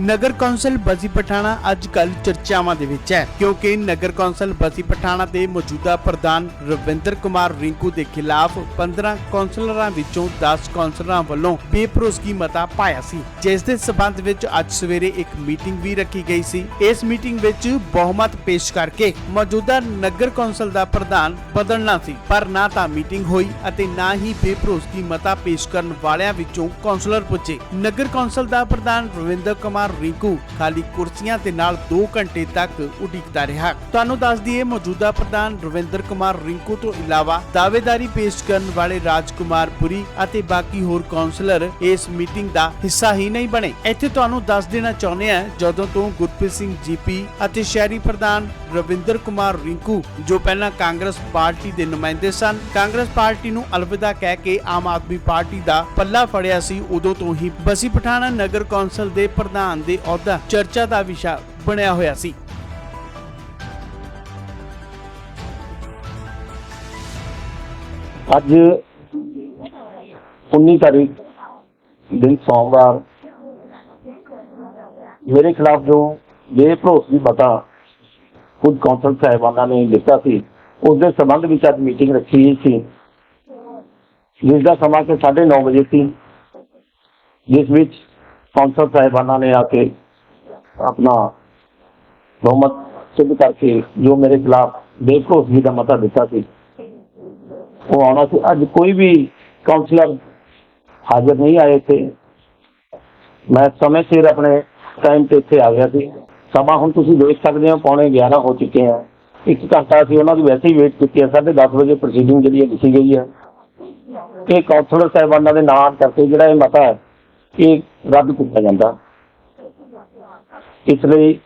ਨਗਰ council Bassi Pathana ਅੱਜ ਕੱਲ ਚਰਚਾਵਾਂ ਦੇ ਵਿੱਚ ਹੈ, ਕਿਉਂਕਿ ਨਗਰ ਕੌਂਸਲ ਬਸੀ ਪਠਾਣਾ ਦੇ ਮੌਜੂਦਾ ਪ੍ਰਧਾਨ ਰਵਿੰਦਰ ਕੁਮਾਰ ਰਿੰਕੂ ਦੇ ਖਿਲਾਫ 15 ਕੌਂਸਲਰਾਂ ਵਿੱਚੋਂ 10 ਕੌਂਸਲਰਾਂ ਵੱਲੋਂ ਬੇਭਰੋਸਗੀ ਮਤਾ ਪਾਇਆ ਸੀ, ਜਿਸ ਦੇ ਸਬੰਧ ਵਿੱਚ ਅੱਜ ਸਵੇਰੇ ਇੱਕ ਮੀਟਿੰਗ ਵੀ ਰੱਖੀ ਗਈ ਸੀ। ਇਸ ਮੀਟਿੰਗ ਵਿੱਚ ਬਹੁਮਤ ਪੇਸ਼ ਕਰਕੇ ਮੌਜੂਦਾ ਨਗਰ ਕੌਂਸਲ ਦਾ ਪ੍ਰਧਾਨ ਬਦਲਣਾ ਸੀ, ਪਰ ਨਾ ਤਾਂ ਮੀਟਿੰਗ ਹੋਈ ਅਤੇ ਨਾ ਹੀ ਬੇਪਰੋਸਗੀ ਮਤਾ ਪੇਸ਼ ਕਰਨ ਵਾਲਿਆਂ ਵਿੱਚੋਂ ਕੌਂਸਲਰ ਪੁੱਜੇ। ਨਗਰ ਕੌਂਸਲ ਦਾ ਪ੍ਰਧਾਨ ਰਵਿੰਦਰ ਕੁਮਾਰ ਰਿੰਕੂ ਖਾਲੀ ਕੁਰਸੀਆਂ ਦੇ ਨਾਲ 2 ਘੰਟੇ ਤੱਕ ਉਡੀਕਦਾ ਰਿਹਾ। ਤੁਹਾਨੂੰ ਦੱਸ ਦਈਏ, ਮੌਜੂਦਾ ਪ੍ਰਧਾਨ ਰਵਿੰਦਰ ਕੁਮਾਰ ਰਿੰਕੂ ਤੋਂ ਇਲਾਵਾ ਦਾਅਵੇਦਾਰੀ ਪੇਸ਼ ਕਰਨ ਵਾਲੇ ਰਾਜਕੁਮਾਰ ਪੁਰੀ ਅਤੇ ਬਾਕੀ ਹੋਰ ਕੌਂਸਲਰ ਇਸ ਮੀਟਿੰਗ ਦਾ ਹਿੱਸਾ ਹੀ ਨਹੀਂ ਬਣੇ। ਇੱਥੇ ਤੁਹਾਨੂੰ ਦੱਸ ਦੇਣਾ ਚਾਹੁੰਦੇ ਆ ਜਦੋਂ ਤੋਂ ਗੁਰਪ੍ਰੀਤ ਸਿੰਘ ਜੀਪੀ ਅਤੇ ਸ਼ਹਿਰੀ ਪ੍ਰਧਾਨ ਰਵਿੰਦਰ ਕੁਮਾਰ ਰਿੰਕੂ, ਜੋ ਪਹਿਲਾਂ ਕਾਂਗਰਸ ਪਾਰਟੀ ਦੇ ਨੁਮਾਇੰਦੇ ਸਨ, ਕਾਂਗਰਸ ਪਾਰਟੀ ਨੂੰ ਅਲਵਿਦਾ ਕਹਿ ਕੇ ਆਮ ਆਦਮੀ ਪਾਰਟੀ ਦਾ ਪੱਲਾ ਫੜਿਆ ਸੀ, ਉਦੋਂ ਤੋਂ ਹੀ ਬਸੀ ਪਠਾਣਾ ਨਗਰ ਕੌਂਸਲ ਦੇ ਪ੍ਰਧਾਨ ਦੇ ਅਹੁਦਾ ਚਰਚਾ ਦਾ ਵਿਸ਼ਾ ਬਣਿਆ ਹੋਇਆ ਸੀ। ਅੱਜ 19 ਤਾਰੀਖ ਦਿਨ ਸੋਮਵਾਰ ਮੇਰੇ ਖਿਲਾਫ ਜੋ ਬੇਭਰੋਸਗੀ ਮਤਾ ਖੁਦ ਕੌਂਸਲ ਸਾਹਿਬਾਨਾਂ ਨੇ ਦਿੱਤਾ ਸੀ ਉਸ ਦੇ ਸੰਬੰਧ ਵਿੱਚ ਅੱਜ ਮੀਟਿੰਗ ਰੱਖੀ ਗਈ ਸੀ। ਜਿਸ ਦਾ ਸਮਾਂ ਕਿ 9:30 ਵਜੇ ਸੀ, ਜਿਸ ਵਿੱਚ ਕੌਂਸਲ ਸਾਹਿਬਾਨਾਂ ਨੇ ਆ ਕੇ ਆਪਣਾ ਬਹੁਮਤ ਸਿੱਧ ਕਰਕੇ ਜੋ ਮੇਰੇ ਖਿਲਾਫ ਬੇਭਰੋਸਗੀ ਦਾ ਮਤਾ ਦਿੱਤਾ ਸੀ, ਉਹ ਆਉਣਾ ਸੀ। ਅੱਜ ਕੋਈ ਵੀ ਕਾਉਂਸਲਰ ਹਾਜ਼ਰ ਨਹੀਂ ਆਏ ਥੇ ਮੈਂ ਸਮੇਂ ਸਿਰ ਆਪਣੇ ਟਾਈਮ ਤੇ ਇੱਥੇ ਆ ਗਿਆ ਸੀ। ਸਮਾਂ ਹੁਣ ਤੁਸੀਂ ਦੇਖ ਸਕਦੇ ਹੋ, ਪੌਣੇ 11 ਹੋ ਚੁੱਕੇ ਆ। ਇੱਕ ਘੰਟਾ ਸੀ ਉਹਨਾਂ ਦੀ ਵੈਸੇ ਹੀ ਵੇਟ ਕੀਤੀ ਹੈ 10:30 ਵਜੇ ਪ੍ਰੋਸੀਡਿੰਗ ਜਿਹੜੀ ਹੈ ਲਿਖੀ ਗਈ ਹੈ ਇਹ ਕਾਉਂਸਲਰ ਸਾਹਿਬਾਨਾਂ ਦੇ ਨਾਂ ਕਰਕੇ ਜਿਹੜਾ ਇਹ ਮਤਾ ਹੈ ਇਹ ਰੱਦ ਕੀਤਾ ਜਾਂਦਾ। ਇਸ ਲਈ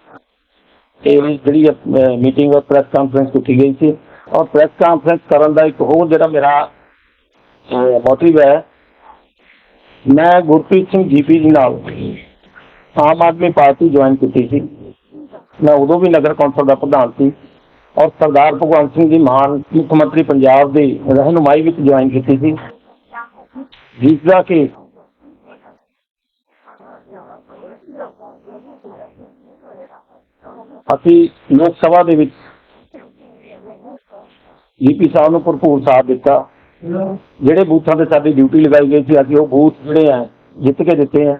ਇਹ ਜਿਹੜੀ ਮੀਟਿੰਗ ਔਰ ਪ੍ਰੈਸ ਕਾਨਫਰੰਸ ਕੀਤੀ ਗਈ ਸੀ। ਔਰ ਪ੍ਰੈਸ ਕਾਨਫਰੰਸ ਕਰਨ ਦਾ ਇੱਕ ਹੋਰ ਜਿਹੜਾ ਮੇਰਾ ਮੋਟਿਵ ਹੈ, ਮੈਂ ਗੁਰਪ੍ਰੀਤ ਸਿੰਘ ਜੀਪੀ ਜੀ ਨਾਲ ਆਮ ਆਦਮੀ ਪਾਰਟੀ ਜੁਆਇਨ ਕੀਤੀ ਸੀ। ਮੈਂ ਉਦੋਂ ਵੀ ਨਗਰ ਕੌਂਸਲ ਦਾ ਪ੍ਰਧਾਨ ਸੀ। ਔਰ ਸਰਦਾਰ ਭਗਵੰਤ ਸਿੰਘ ਜੀ ਮਾਨ ਮੁੱਖ ਮੰਤਰੀ ਪੰਜਾਬ ਦੇ ਰਹਿਨੁਮਾਈ ਵਿੱਚ ਜੁਆਇਨ ਕੀਤੀ ਸੀ। ਜਿਸ ਦਾ ਕਿ ਅਸੀਂ ਲੋਕ ਸਭਾ ਦੇ ਵਿੱਚ ਜੀਪੀ ਸਾਹਿਬ ਨੂੰ ਭਰਪੂਰ ਸਾਥ ਦਿੱਤਾ। ਜਿਹੜੇ ਬੂਥਾਂ ਤੇ ਸਾਡੀ ਡਿਊਟੀ ਲਗਾਈ ਗਈ ਸੀ, ਅਸੀਂ ਉਹ ਬੂਥ ਜਿਹੜੇ ਆ, ਜਿੱਤ ਕੇ ਦਿੱਤੇ ਆ।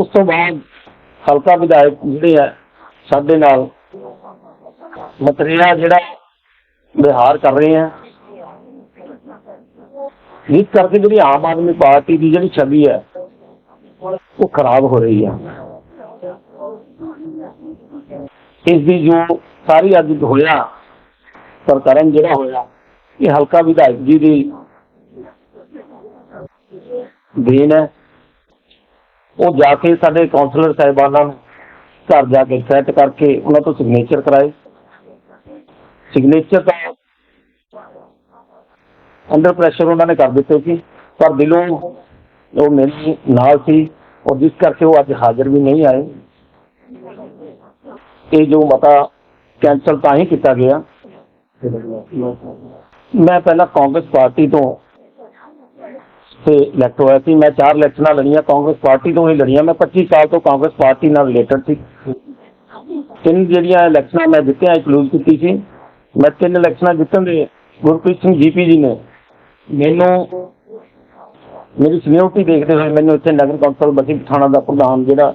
ਉਸ ਤੋਂ ਬਾਅਦ ਹਲਕਾ ਵਿਧਾਇਕ ਜਿਹੜੇ ਆ, ਸਾਡੇ ਨਾਲ ਮਤਰੀਆ ਜਿਹੜਾ ਵਿਹਾਰ ਕਰ ਰਹੇ ਆ। ਇਸ ਕਰਕੇ ਜਿਹੜੀ ਆਮ ਆਦਮੀ ਪਾਰਟੀ ਦੀ ਜਿਹੜੀ ਛਵੀ ਹੈ ਉਹ ਖਰਾਬ ਹੋ ਰਹੀ ਹੈ ਇਸ ਦੀ ਜੋ ਸਾਰੀ ਅੱਜ ਹੋਇਆ ਪ੍ਰਕਰਨ ਜਿਹੜਾ ਹੋਇਆ, ਇਹ ਹਲਕਾ ਵਿਧਾਇਕ ਜੀ ਦੀ ਦੇਣ ਹੈ। ਉਹ ਜਾ ਕੇ ਸਾਡੇ ਕਾਉਂਸਲਰ ਸਾਹਿਬਾਨਾਂ ਨੂੰ ਘਰ ਜਾ ਕੇ ਸੈੱਟ ਕਰਕੇ ਉਹਨਾਂ ਤੋਂ ਸਿਗਨੇਚਰ ਕਰਾਏ। ਸਿਗਨੇਚਰ ਤਾਂ ਅੰਡਰ ਪ੍ਰੈਸ਼ਰ ਉਹਨਾਂ ਨੇ ਕਰ ਦਿੱਤੇ ਸੀ, ਪਰ ਦਿਲੋਂ ਉਹ ਮੇਰੇ ਨਾਲ ਸੀ, ਔਰ ਜਿਸ ਕਰਕੇ ਉਹ ਅੱਜ ਹਾਜ਼ਰ ਵੀ ਨਹੀਂ ਆਏ। ਇਹ ਜੋ ਮਤਾ ਕੈਂਸਲ ਤਾਂ ਹੀ ਕੀਤਾ ਗਿਆ ਮੈਂ ਪਹਿਲਾਂ ਕਾਂਗਰਸ ਪਾਰਟੀ ਤੋਂ ਤੇ ਇਲੈਕਟ ਹੋਇਆ ਸੀ ਮੈਂ ਚਾਰ ਇਲੈਕਸ਼ਨਾਂ ਲੜੀਆਂ ਕਾਂਗਰਸ ਪਾਰਟੀ ਤੋਂ ਹੀ ਲੜੀਆਂ ਮੈਂ 25 ਸਾਲ ਤੋਂ ਕਾਂਗਰਸ ਪਾਰਟੀ ਨਾਲ ਰਿਲੇਟਡ ਸੀ ਤਿੰਨ ਜਿਹੜੀਆਂ ਇਲੈਕਸ਼ਨਾਂ ਮੈਂ ਜਿੱਤਿਆ ਇੱਕ ਲੂਜ਼ ਕੀਤੀ ਸੀ ਮੈਂ ਤਿੰਨ ਇਲੈਕਸ਼ਨਾਂ ਜਿੱਤਣ ਦੇ ਗੁਰਪ੍ਰੀਤ ਸਿੰਘ ਜੀਪੀ ਜੀ ਨੇ ਮੈਨੂੰ ਮੇਰੀ ਸੀਨੀਅਰਟੀ ਦੇਖਦੇ ਹੋਏ ਮੈਨੂੰ ਇੱਥੇ ਨਗਰ ਕੌਂਸਲ ਬਸੀ ਪਠਾਣਾ ਦਾ ਪ੍ਰਧਾਨ ਜਿਹੜਾ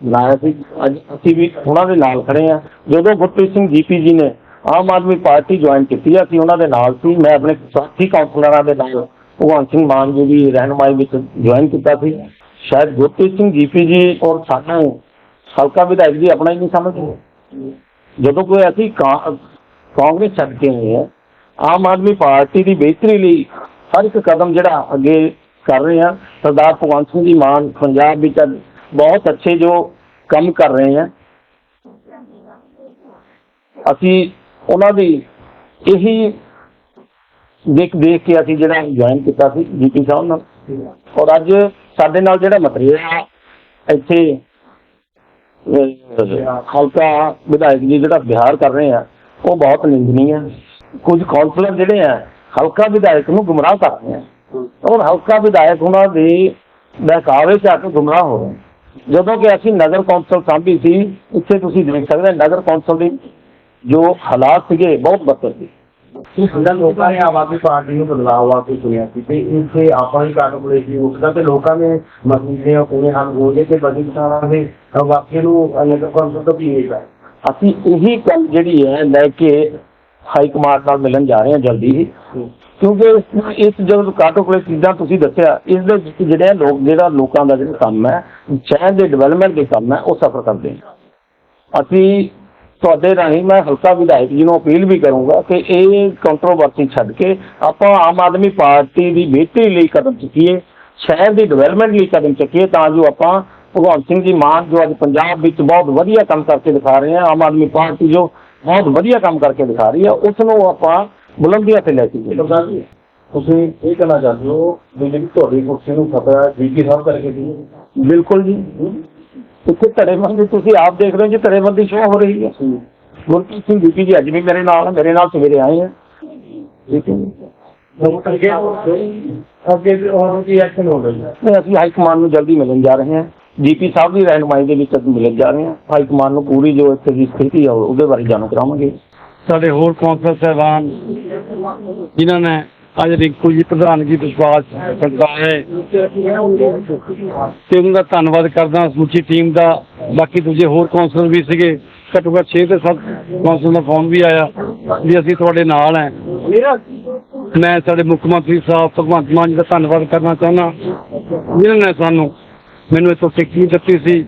ਲਾਇਆ ਸੀ। ਅੱਜ ਅਸੀਂ ਵੀ ਉਹਨਾਂ ਦੇ ਨਾਲ ਖੜੇ ਆ ਜਦੋਂ ਗੁਰਪ੍ਰੀਤ ਸਿੰਘ ਜੀਪੀ ਜੀ ਨੇ ਆਮ ਆਦਮੀ ਪਾਰਟੀ ਜੁਆਇਨ ਕੀਤੀ ਆ, ਅਸੀਂ ਉਹਨਾਂ ਦੇ ਨਾਲ ਸੀ। ਮੈਂ ਆਪਣੇ ਸਾਥੀ ਕਾਉਂਸਲਰਾਂ ਦੇ ਨਾਲ ਭਗਵੰਤ ਸਿੰਘ ਮਾਨ ਜੀ ਦੀ ਰਹਿਨੁਮਾਈ ਵਿੱਚ ਜੁਆਇਨ ਕੀਤਾ ਸੀ। ਸ਼ਾਇਦ ਗੁਰਪ੍ਰੀਤ ਸਿੰਘ ਜੀਪੀ ਜੀ ਔਰ ਸਾਨੂੰ ਹਲਕਾ ਵਿਧਾਇਕ ਜੀ ਆਪਣਾ ਹੀ ਨਹੀਂ ਸਮਝਦੇ। ਜਦੋਂ ਕੋਈ ਅਸੀਂ ਕਾਂਗਰਸ ਛੱਡ ਕੇ ਆਏ ਆ ਆਮ ਆਦਮੀ ਪਾਰਟੀ ਦੀ ਬਿਹਤਰੀ ਲਈ ਹਰ ਇੱਕ ਕਦਮ ਜਿਹੜਾ ਅੱਗੇ ਕਰ ਰਹੇ ਆ ਸਰਦਾਰ ਭਗਵੰਤ ਸਿੰਘ ਜੀ ਮਾਨ ਪੰਜਾਬ ਵਿੱਚ ਬਹੁਤ ਅੱਛੇ ਜੋ ਕੰਮ ਕਰ ਰਹੇ ਆ। ਅਸੀਂ ਉਹਨਾਂ ਦੀ ਇਹੀ ਦੇਖ ਦੇਖ ਕੇ ਅਸੀਂ ਜਿਹੜਾ ਜੁਆਇਨ ਕੀਤਾ ਸੀ ਜੀਪੀ ਸਾਹਿਬ ਨਾਲ। ਔਰ ਅੱਜ ਸਾਡੇ ਨਾਲ ਜਿਹੜਾ ਮਟਰੀਅਲ ਇੱਥੇ ਹਲਕਾ ਵਿਧਾਇਕ ਜੀ ਜਿਹੜਾ ਬਿਹਾਰ ਕਰ ਰਹੇ ਆ ਉਹ ਬਹੁਤ ਨਿੰਦਨੀ ਹੈ ਕੁਝ ਕਾਉਂਸਲਰ ਜਿਹੜੇ ਆ ਹਲਕਾ ਵਿਧਾਇਕ ਨੂੰ ਗੁੰਮਰਾਹ ਕਰ ਰਹੇ ਆ। ਔਰ ਹਲਕਾ ਵਿਧਾਇਕ ਉਹਨਾਂ ਦੇ ਬਹਿਕਾਵੇ ਚ ਆ ਕੇ ਗੁੰਮਰਾਹ ਹੋ ਰਹੇ ਜਦੋਂ ਕਿ ਅਸੀਂ ਨਗਰ ਕੌਂਸਲ ਸਾਂਭੀ ਸੀ ਇੱਥੇ ਤੁਸੀਂ ਦੇਖ ਸਕਦੇ ਹੋ ਨਗਰ ਕੌਂਸਲ ਦੇ ਜੋ ਹਾਲਾਤ ਸੀਗੇ ਬਹੁਤ ਬਦਤਰ ਸੀ। ਇਹਨਾਂ ਲੋਕਾਂ ਨੇ ਆਮ ਆਦਮੀ ਪਾਰਟੀ ਨੂੰ ਬਦਲਾਅ ਕੇ ਚੁਣਿਆ ਸੀ ਤੇ ਇੱਥੇ ਆਪਾਂ ਹੀ ਕਾਰਨ ਬੜੇ ਸੀ। ਉਸਦਾ ਤੇ ਲੋਕਾਂ ਨੇ ਮਸਲੇ ਕੋਨੇ ਹੱਲ ਹੋ ਗਏ ਤੇ ਬੜੀ ਸਾਰਾ ਦੇ ਵਾਕਿਆ ਨੂੰ ਨਗਰ ਕੌਂਸਲ ਤੋਂ ਵੀ ਇਹ ਹੈ ਅਸੀਂ ਇਹੀ ਗੱਲ ਜਿਹੜੀ ਹੈ ਲੈ ਕੇ ਹਾਈ ਕਮਾਂਡ ਨਾਲ ਮਿਲਣ ਜਾ ਰਹੇ ਹਾਂ ਜਲਦੀ ਹੀ। ਕਿਉਂਕਿ ਇਸ- ਇਸ ਜਦੋਂ ਕਾਟੋ ਚੀਜ਼ਾਂ ਤੁਸੀਂ ਦੱਸਿਆ, ਇਸ ਦੇ ਵਿੱਚ ਜਿਹੜੇ ਲੋਕ ਜਿਹੜਾ ਲੋਕਾਂ ਦਾ ਜਿਹੜਾ ਕੰਮ ਹੈ, ਸ਼ਹਿਰ ਦੇ ਡਿਵੈਲਪਮੈਂਟ ਦੇ ਕੰਮ ਹੈ, ਉਹ ਸਫਰ ਕਰਦੇ ਅਸੀਂ ਤੁਹਾਡੇ ਰਾਹੀਂ ਮੈਂ ਹਲਕਾ ਵਿਧਾਇਕ ਜੀ ਨੂੰ ਅਪੀਲ ਵੀ ਕਰੂੰਗਾ ਕਿ ਇਹ ਕੰਟਰੋਵਰਸੀ ਛੱਡ ਕੇ ਆਪਾਂ ਆਮ ਆਦਮੀ ਪਾਰਟੀ ਦੀ ਬਿਹਤਰੀ ਲਈ ਕਦਮ ਚੁੱਕੀਏ, ਸ਼ਹਿਰ ਦੀ ਡਿਵੈਲਪਮੈਂਟ ਲਈ ਕਦਮ ਚੁੱਕੀਏ ਤਾਂ ਜੋ ਆਪਾਂ ਭਗਵੰਤ ਸਿੰਘ ਜੀ ਮਾਨ ਜੋ ਅੱਜ ਪੰਜਾਬ ਵਿੱਚ ਬਹੁਤ ਵਧੀਆ ਕੰਮ ਕਰਕੇ ਦਿਖਾ ਰਹੇ ਆ ਆਮ ਆਦਮੀ ਪਾਰਟੀ ਜੋ ਬਹੁਤ ਵਧੀਆ ਕੰਮ ਕਰਕੇ ਦਿਖਾ ਰਹੀ ਹੈ ਉਸ ਨੂੰ ਆਪਾਂ ਬੁਲੰਦੀਆਂ ਤੇ ਲੈ ਕੇ ਜੀ ਤੁਸੀਂ ਇਹ ਕਹਿਣਾ ਚਾਹੁੰਦੇ ਹੋ ਵੀ ਜਿਹੜੀ ਤੁਹਾਡੀ ਕੁਰਸੀ ਨੂੰ ਖਤਰਾ ਜੀਪੀ ਸਾਹਿਬ ਕਰਕੇ ਦੀ ਬਿਲਕੁਲ ਜੀ। ਇੱਥੇ ਧੜੇਬੰਦੀ ਤੁਸੀਂ ਆਪ ਦੇਖ ਰਹੇ ਹੋ ਜੀ ਧੜੇਬੰਦੀ ਸ਼ੋਅ ਹੋ ਰਹੀ ਹੈ। ਗੁਰਪ੍ਰੀਤ ਸਿੰਘ ਦੀਪੀ ਜੀ ਅੱਜ ਵੀ ਮੇਰੇ ਨਾਲ ਮੇਰੇ ਨਾਲ ਸਵੇਰੇ ਆਏ ਹੈ ਠੀਕ ਹੈ ਜੀ। ਅੱਗੇ ਅੱਗੇ ਹੋਰ ਕੀ ਐਕਸ਼ਨ ਹੋ ਰਹੀ ਹੈ ਅਸੀਂ ਹਾਈ ਕਮਾਂਡ ਨੂੰ ਜਲਦੀ ਮਿਲਣ ਜਾ ਰਹੇ ਹਾਂ। ਜੀਪੀ ਸਾਹਿਬ ਦੀ ਰਹਿਨੁਮਾਈ ਦੇ ਵਿੱਚ ਅਸੀਂ ਮਿਲਣ ਜਾ ਰਹੇ ਹਾਂ। ਹਾਈ ਕਮਾਂਡ ਨੂੰ ਪੂਰੀ ਜੋ ਇੱਥੇ ਦੀ ਸਥਿਤੀ ਹੈ ਉਹਦੇ ਬਾਰੇ ਜਾਣੂ ਕਰਾਵਾਂਗੇ। ਸਾਡੇ ਹੋਰ ਕੌਂਸਲ ਸਾਹਿਬਾਨ, ਜਿਨ੍ਹਾਂ ਨੇ ਅੱਜ ਰਿੰਕੂ ਜੀ ਪ੍ਰਧਾਨਗੀ ਵਿਸ਼ਵਾਸ ਕਰਦਾ ਤੇ ਉਹਨਾਂ ਦਾ ਧੰਨਵਾਦ ਕਰਦਾ ਸਮੁੱਚੀ ਟੀਮ ਦਾ, ਬਾਕੀ ਦੂਜੇ ਹੋਰ ਕੌਂਸਲਰ ਵੀ ਸੀਗੇ, ਘੱਟੋ ਘੱਟ 6 ਤੇ 7 ਕੌਂਸਲ ਦਾ ਫੋਨ ਵੀ ਆਇਆ, ਵੀ ਅਸੀਂ ਤੁਹਾਡੇ ਨਾਲ ਹੈ। ਮੈਂ ਸਾਡੇ ਮੁੱਖ ਮੰਤਰੀ ਸਾਹਿਬ ਭਗਵੰਤ ਮਾਨ ਜੀ ਦਾ ਧੰਨਵਾਦ ਕਰਨਾ ਚਾਹੁੰਦਾ, ਜਿਨ੍ਹਾਂ ਨੇ ਸਾਨੂੰ ਮੈਨੂੰ ਇੱਥੋਂ ਟਿਕਟ ਦਿੱਤੀ ਸੀ।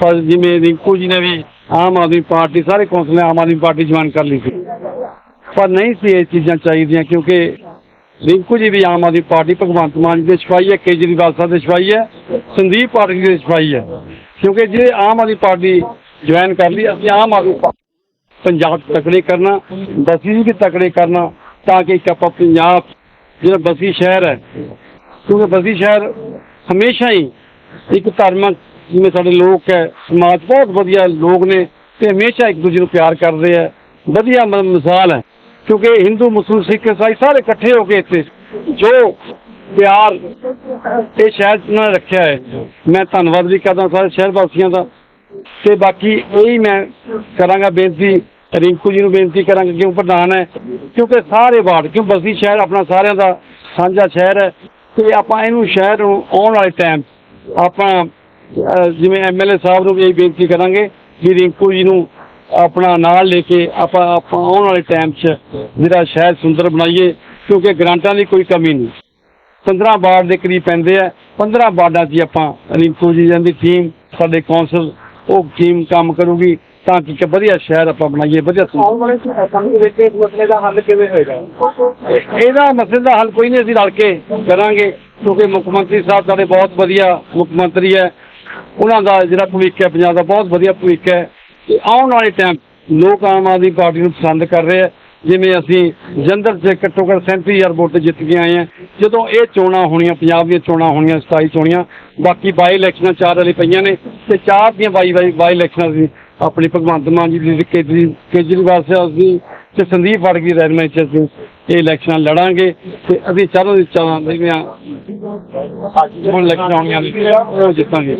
ਪਰ ਜਿਵੇਂ ਰਿੰਕੂ ਜੀ ਨੇ ਵੀ ਆਮ ਆਦਮੀ ਪਾਰਟੀ, ਸਾਰੇ ਕੌਂਸਲ ਨੇ ਆਮ ਆਦਮੀ ਪਾਰਟੀ ਜੁਆਇਨ ਕਰ ਲਈ ਸੀ। ਪਰ ਨਹੀਂ ਸੀ ਇਹ ਚੀਜ਼ਾਂ ਚਾਹੀਦੀਆਂ ਕਿਉਂਕਿ ਰਿੰਕੂ ਜੀ ਵੀ ਆਮ ਆਦਮੀ ਪਾਰਟੀ, ਭਗਵੰਤ ਮਾਨ ਜੀ ਦੇ ਸਿਪਾਹੀ ਹੈ, ਕੇਜਰੀਵਾਲ ਸਾਹਿਬ ਦੇ ਸਿਪਾਹੀ ਹੈ, ਸੰਦੀਪ ਪਾਰਟੀ ਦੇ ਸਿਪਾਹੀ ਹੈ। ਕਿਉਂਕਿ ਜੇ ਆਮ ਆਦਮੀ ਪਾਰਟੀ ਜੁਆਇਨ ਕਰ ਲਈ, ਅਸੀਂ ਆਮ ਆਦਮੀ ਪਾ- ਪੰਜਾਬ ਤਕੜੇ ਕਰਨਾ ਬਸੀ ਵੀ ਤਕੜੇ ਕਰਨਾ, ਤਾਂ ਕਿ ਇੱਕ ਆਪਾਂ ਪੰਜਾਬ, ਜਿਹੜਾ ਬਸੀ ਸ਼ਹਿਰ ਹੈ, ਕਿਉਂਕਿ ਬਸੀ ਸ਼ਹਿਰ ਹਮੇਸ਼ਾ ਹੀ ਇੱਕ ਧਾਰਮਿਕ ਜਿਵੇਂ ਸਾਡੇ ਲੋਕ ਹੈ, ਸਮਾਜ ਬਹੁਤ ਵਧੀਆ ਲੋਕ ਨੇ ਤੇ ਹਮੇਸ਼ਾ ਇੱਕ ਦੂਜੇ ਨੂੰ ਪਿਆਰ ਕਰਦੇ ਆ, ਵਧੀਆ ਮਿਸਾਲ ਹੈ। ਕਿਉਂਕਿ ਹਿੰਦੂ ਮੁਸਲਿਮ ਸਿੱਖ ਇਸਾਈ ਸਾਰੇ ਇਕੱਠੇ ਹੋ ਕੇ ਇੱਥੇ ਜੋ ਪਿਆਰ ਇਹ ਸ਼ਹਿਰ ਨੇ ਰੱਖਿਆ ਹੈ। ਮੈਂ ਧੰਨਵਾਦ ਵੀ ਕਰਦਾ ਸਾਰੇ ਸ਼ਹਿਰ ਵਾਸੀਆਂ ਦਾ। ਤੇ ਬਾਕੀ ਇਹੀ ਮੈਂ ਕਰਾਂਗਾ ਬੇਨਤੀ, ਰਿੰਕੂ ਜੀ ਨੂੰ ਬੇਨਤੀ ਕਰਾਂਗਾ ਕਿਉਂ ਪ੍ਰਧਾਨ ਹੈ, ਕਿਉਂਕਿ ਸਾਰੇ ਵਾਰਡ ਕਿਉਂ ਬਸੀ ਸ਼ਹਿਰ ਆਪਣਾ ਸਾਰਿਆਂ ਦਾ ਸਾਂਝਾ ਸ਼ਹਿਰ ਹੈ। ਤੇ ਆਪਾਂ ਇਹਨੂੰ ਸ਼ਹਿਰ ਨੂੰ ਆਉਣ ਵਾਲੇ ਟਾਈਮ ਆਪਾਂ ਜਿਵੇਂ ਐਮਐਲਏ ਸਾਹਿਬ ਨੂੰ ਵੀ ਇਹ ਬੇਨਤੀ ਕਰਾਂਗੇ ਵੀ ਰਿੰਕੂ ਜੀ ਨੂੰ ਆਪਣਾ ਨਾਲ ਲੈ ਕੇ ਆਪਾਂ ਆਪਾਂ ਆਉਣ ਵਾਲੇ ਟਾਈਮ 'ਚ ਜਿਹੜਾ ਸ਼ਹਿਰ ਸੁੰਦਰ ਬਣਾਈਏ ਕਿਉਂਕਿ ਗ੍ਰਾਂਟਾਂ ਦੀ ਕੋਈ ਕਮੀ ਨਹੀਂ। 15 ਵਾਰਡ ਦੇ ਕਰੀਬ ਪੈਂਦੇ ਆ। 15 ਵਾਰਡਾਂ 'ਚ ਆਪਾਂ ਰਿੰਕੂ ਜੀ ਦੀ ਟੀਮ ਸਾਡੇ ਕੌਂਸਲ ਉਹ ਟੀਮ ਕੰਮ ਕਰੂਗੀ ਤਾਂ ਕਿ ਵਧੀਆ ਸ਼ਹਿਰ ਆਪਾਂ ਬਣਾਈਏ ਵਧੀਆ ਆਉਣ ਵਾਲੇ ਸਮੇਂ ਵਿੱਚ ਇਸ ਮਸਲੇ ਦਾ ਹੱਲ ਕਿਵੇਂ ਹੋਏਗਾ? ਇਹਦਾ ਮਸਲੇ ਦਾ ਹੱਲ ਕੋਈ ਨਹੀਂ ਅਸੀਂ ਰਲ ਕੇ ਕਰਾਂਗੇ। ਕਿਉਂਕਿ ਮੁੱਖ ਮੰਤਰੀ ਸਾਹਿਬ ਸਾਡੇ ਬਹੁਤ ਵਧੀਆ ਮੁੱਖ ਮੰਤਰੀ ਹੈ। ਉਹਨਾਂ ਦਾ ਜਿਹੜਾ ਭਵਿੱਖ ਹੈ ਪੰਜਾਬ ਦਾ ਬਹੁਤ ਵਧੀਆ ਭਵਿੱਖ ਹੈ। ਤੇ ਆਉਣ ਵਾਲੇ ਟਾਈਮ ਲੋਕ ਆਮ ਆਦਮੀ ਪਾਰਟੀ ਨੂੰ ਪਸੰਦ ਕਰ ਰਹੇ ਆ ਜਿਵੇਂ ਅਸੀਂ ਜੰਦਰ 'ਚ ਘੱਟੋ ਘੱਟ 37000 ਵੋਟ ਜਿੱਤ ਕੇ ਆਏ ਆ ਜਦੋਂ ਇਹ ਚੋਣਾਂ ਹੋਣੀਆਂ, ਪੰਜਾਬ ਦੀਆਂ ਚੋਣਾਂ ਹੋਣੀਆਂ 27 ਚੋਣੀਆਂ, ਬਾਕੀ ਬਾਈ ਇਲੈਕਸ਼ਨਾਂ ਚਾਰ ਵਾਲੀ ਪਈਆਂ ਨੇ ਤੇ ਚਾਰ ਦੀਆਂ ਬਾਈ ਬਾਈ ਬਾਈ ਇਲੈਕਸ਼ਨਾਂ ਅਸੀਂ ਆਪਣੀ ਭਗਵੰਤ ਮਾਨ ਜੀ ਦੀ, ਕੇਜਰੀ, ਕੇਜਰੀਵਾਲ ਸਾਹਿਬ ਦੀ ਤੇ ਸੰਦੀਪ ਵਰਗੀ ਦੀ ਰਹਿਨਮਾਈ ਚ ਅਸੀਂ ਇਹ ਇਲੈਕਸ਼ਨ ਲੜਾਂਗੇ ਤੇ ਅਸੀਂ ਚਾਰੋਂ ਦੀ ਚਾਰਾਂ ਜਿਹੜੀਆਂ ਹੁਣ ਇਲੈਕਸ਼ਨ ਆਉਣੀਆਂ ਨੇ, ਉਹ ਜਿੱਤਾਂਗੇ।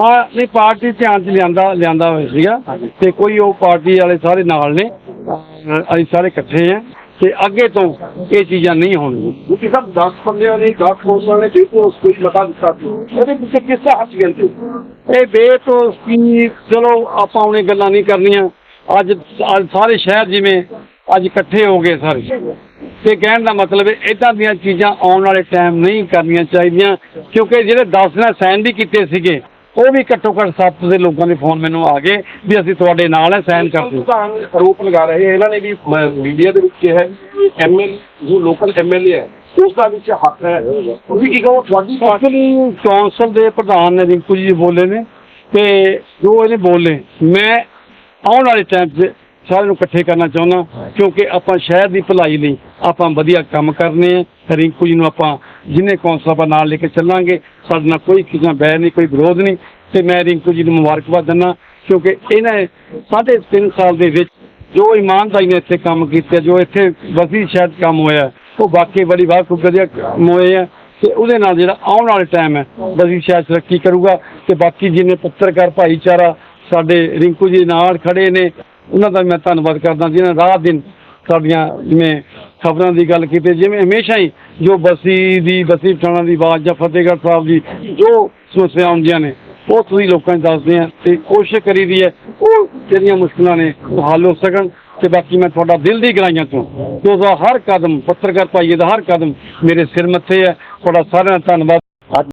ਹਾਂ, ਨਹੀਂ, ਪਾਰਟੀ ਧਿਆਨ ਚ ਲਿਆਂਦਾ ਲਿਆਂਦਾ ਹੋਇਆ ਸੀਗਾ ਤੇ ਕੋਈ ਉਹ ਪਾਰਟੀ ਵਾਲੇ ਸਾਰੇ ਨਾਲ ਨੇ। ਅਸੀਂ ਸਾਰੇ ਇਕੱਠੇ ਆ। ਤੇ ਅੱਗੇ ਤੋਂ ਇਹ ਚੀਜ਼ਾਂ ਨਹੀਂ ਹੋਣਗੀਆਂ। ਕਿਉਂਕਿ ਸਭ 10 ਬੰਦਿਆਂ ਨੇ 10 ਕੋਸਾਂ ਨੇ ਬਿਲਕੁਲ ਕੁਝ ਮਤਾ ਦਿੱਤਾ ਸੀ। ਇਹਦੇ ਪਿੱਛੇ ਕਿਸ ਦਾ ਹੱਥ ਗਲਤੀ ਇਹ ਬੇਤੋਸੀ ਚਲੋ ਆਪਾਂ ਉਹਨੇ ਗੱਲਾਂ ਨਹੀਂ ਕਰਨੀਆਂ। ਅੱਜ ਅੱਜ ਸਾਰੇ ਸ਼ਹਿਰ ਜਿਵੇਂ ਅੱਜ ਇਕੱਠੇ ਹੋ ਗਏ ਸਾਰੇ। ਤੇ ਕਹਿਣ ਦਾ ਮਤਲਬ ਹੈ ਇਦਾਂ ਦੀਆਂ ਚੀਜ਼ਾਂ ਆਉਣ ਵਾਲੇ ਟਾਈਮ ਨਹੀਂ ਕਰਨੀਆਂ ਚਾਹੀਦੀਆਂ ਕਿਉਂਕਿ ਜਿਹੜੇ 10 ਨੇ ਸਾਈਨ ਵੀ ਕੀਤੇ ਸੀਗੇ ਉਹ ਵੀ ਘੱਟੋ ਘੱਟ ਸੱਤ ਦੇ ਲੋਕਾਂ ਦੇ ਫੋਨ ਮੈਨੂੰ ਆ ਗਏ ਵੀ ਅਸੀਂ ਤੁਹਾਡੇ ਨਾਲ ਹੈ ਸਾਈਨ ਕਰਦੇ ਪ੍ਰਧਾਨ ਆਰੋਪ ਲਗਾ ਰਹੇ ਇਹਨਾਂ ਨੇ ਵੀ ਮੀਡੀਆ ਦੇ ਵਿੱਚ ਕਿਹਾ ਹੈ ਐਮਐਲ ਜੋ ਲੋਕਲ ਐਮਐਲਏ ਹੈ ਉਸ ਦਾ ਵਿੱਚ ਹੱਕ ਹੈ। ਤੁਸੀਂ ਕੀ ਕਹੋ ਤੁਹਾਡੀ ਪਾਰਟੀ ਐਕਚੁਅਲੀ ਕੌਂਸਲ ਦੇ ਪ੍ਰਧਾਨ ਨੇ ਰਿੰਕੂ ਜੀ ਬੋਲੇ ਨੇ ਤੇ ਜੋ ਇਹਨੇ ਬੋਲੇ ਮੈਂ ਆਉਣ ਵਾਲੇ ਟਾਈਮ 'ਚ ਸਾਰਿਆਂ ਨੂੰ ਇਕੱਠੇ ਕਰਨਾ ਚਾਹੁੰਦਾ ਕਿਉਂਕਿ ਆਪਾਂ ਸ਼ਹਿਰ ਦੀ ਭਲਾਈ ਲਈ ਆਪਾਂ ਵਧੀਆ ਕੰਮ ਕਰਨੇ ਆ। ਰਿੰਕੂ ਜੀ ਨੂੰ ਆਪਾਂ ਜਿੰਨੇ ਕੌਂਸਲ ਆਪਾਂ ਨਾਲ ਲੈ ਕੇ ਚੱਲਾਂਗੇ ਸਾਡੇ ਨਾਲ ਕੋਈ ਕਿਸੇ ਬੈਰ ਨਹੀਂ ਕੋਈ ਵਿਰੋਧ ਨਹੀਂ। ਤੇ ਮੈਂ ਰਿੰਕੂ ਜੀ ਨੂੰ ਮੁਬਾਰਕਬਾਦ ਦਿੰਦਾ ਕਿਉਂਕਿ ਇਹਨਾਂ ਨੇ ਸਾਢੇ ਤਿੰਨ ਸਾਲ ਦੇ ਵਿੱਚ ਜੋ ਇਮਾਨਦਾਰੀ ਨੇ ਇੱਥੇ ਕੰਮ ਕੀਤਾ ਜੋ ਇੱਥੇ ਵਸੀ ਸ਼ਹਿਰ ਕੰਮ ਹੋਇਆ ਉਹ ਵਾਕਈ ਬੜੀ ਵਾਰ ਵਧੀਆ ਕੰਮ ਹੋਏ ਆ। ਤੇ ਉਹਦੇ ਨਾਲ ਜਿਹੜਾ ਆਉਣ ਵਾਲੇ ਟਾਈਮ ਹੈ ਬਸੀ ਸ਼ਾਇਦ ਤਰੱਕੀ ਕਰੂਗਾ। ਤੇ ਬਾਕੀ ਜਿੰਨੇ ਪੱਤਰਕਾਰ ਭਾਈਚਾਰਾ ਸਾਡੇ ਰਿੰਕੂ ਜੀ ਨਾਲ ਖੜੇ ਨੇ ਉਹਨਾਂ ਦਾ ਮੈਂ ਧੰਨਵਾਦ ਕਰਦਾ ਜਿਨ੍ਹਾਂ ਰਾਤ ਦਿਨ ਸਾਡੀਆਂ ਜਿਵੇਂ ਖਬਰਾਂ ਦੀ ਗੱਲ ਕੀਤੀ, ਜਿਵੇਂ ਹਮੇਸ਼ਾ ਹੀ ਜੋ ਬਸੀ ਦੀ, ਬਸੀ ਪਠਾਣਾ ਦੀ ਆਵਾਜ਼ ਜਾਂ ਫਤਿਹਗੜ੍ਹ ਸਾਹਿਬ ਦੀ ਜੋ ਸਮੱਸਿਆ ਆਉਂਦੀਆਂ ਨੇ, ਉਹ ਤੁਸੀਂ ਲੋਕਾਂ ਨੂੰ ਦੱਸਦੇ ਆ ਤੇ ਕੋਸ਼ਿਸ਼ ਕਰੀਦੀ ਹੈ, ਉਹ ਜਿਹੜੀਆਂ ਮੁਸ਼ਕਲਾਂ ਨੇ ਉਹ ਹੱਲ ਹੋ ਸਕਣ ਤੇ ਬਾਕੀ ਮੈਂ ਤੁਹਾਡਾ ਦਿਲ ਦੀ ਗਰਾਈਆਂ ਤੋਂ ਕਿ ਉਹਦਾ ਹਰ ਕਦਮ, ਪੱਤਰਕਾਰ ਭਾਈਏ ਦਾ ਹਰ ਕਦਮ ਮੇਰੇ ਸਿਰ ਮੱਥੇ ਹੈ, ਤੁਹਾਡਾ ਸਾਰਿਆਂ ਦਾ ਧੰਨਵਾਦ।